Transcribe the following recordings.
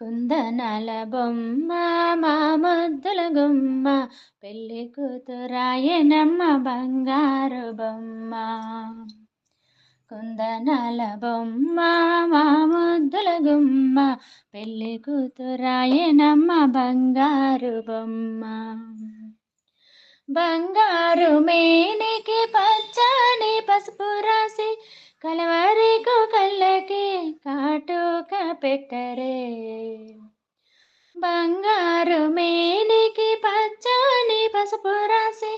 కుందనాల బొమ్మ మా ముద్దుల గుమ్మ పెళ్ళి కూతురాయనమ్మ బంగారు బొమ్మ. కుందనాల బొమ్మ మా ముద్దుల గుమ్మ పెళ్ళి కూతురాయనమ్మ బంగారు బొమ్మ. బంగారు మేనికి పచ్చ పెట్టరే బంగారు మేనికి పచ్చని పసుపు రాసి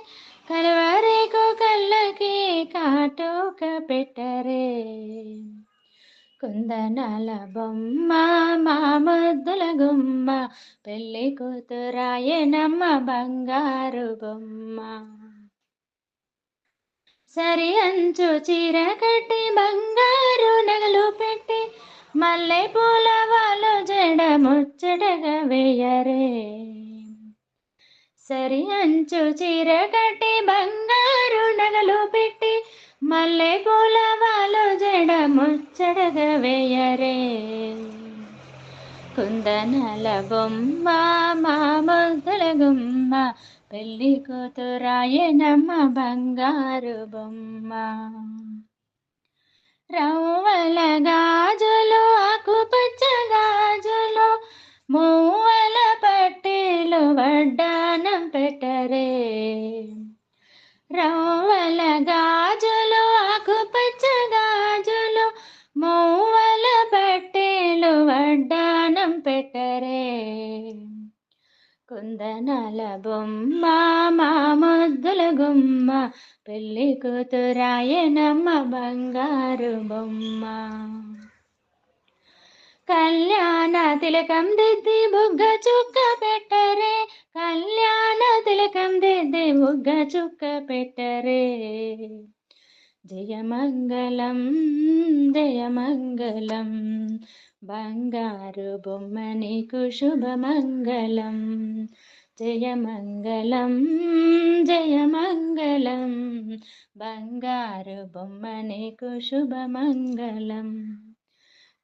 కలవరికు కళ్ళకి కాటుక పెట్టరే. కుందనాల బొమ్మ మా ముద్దుల గుమ్మ పెళ్ళి కూతురాయనమ్మ బంగారు బొమ్మ. సరి అంచు చీర కట్టి బంగారు నగలు పెట్టి మల్లె పూల వాళ్ళు జడ ముచ్చటగా వేయరే. సరి అంచు చీర కట్టి బంగారు నగలు పెట్టి మల్లె పూల వాళ్ళు జడ ముచ్చటగా వేయరే. కుందనల బొమ్మ మా ముద్దల గుమ్మ పెళ్ళి కూతురాయనమ్మ బంగారు బొమ్మ. రవ్వల కుందనాల బొమ్మ మా ముద్దుల గుమ్మ పెళ్ళి కూతురాయనమ్మ బంగారు బొమ్మ. కళ్యాణ తిలకం దిద్ది బుగ్గ చుక్క పెట్టరే కళ్యాణ తిలకం దిద్ది బుగ్గ చుక్క పెట్టరే. జయమంగళం జయమంగళం బంగారు బొమ్మ నీకు శుభమంగళం. జయమంగళం జయమంగళం. బంగారు బొమ్మ నీకు శుభమంగళం.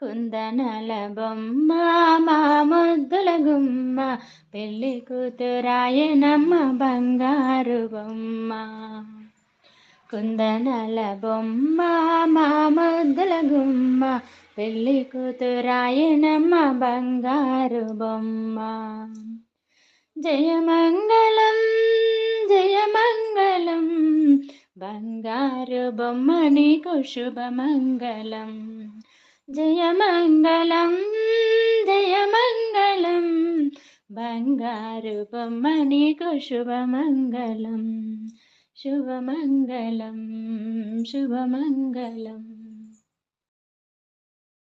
కుందనల బొమ్మ మా ముద్దుల గుమ్మ. పెళ్ళి కూతురాయనమ్మ బంగారు బొమ్మ. కుందనల బొమ్మ మా ముద్దుల గుమ్మ. పెళ్ళి కూతురాయనమ్మ బంగారు బొమ్మ. జయమంగళం జయమంగళం బంగారు బొమ్మ నీకు శుభమంగళం జయమంగళం జయమంగళం బంగారు బొమ్మ నీకు శుభమంగళం శుభమంగళం శుభమంగళం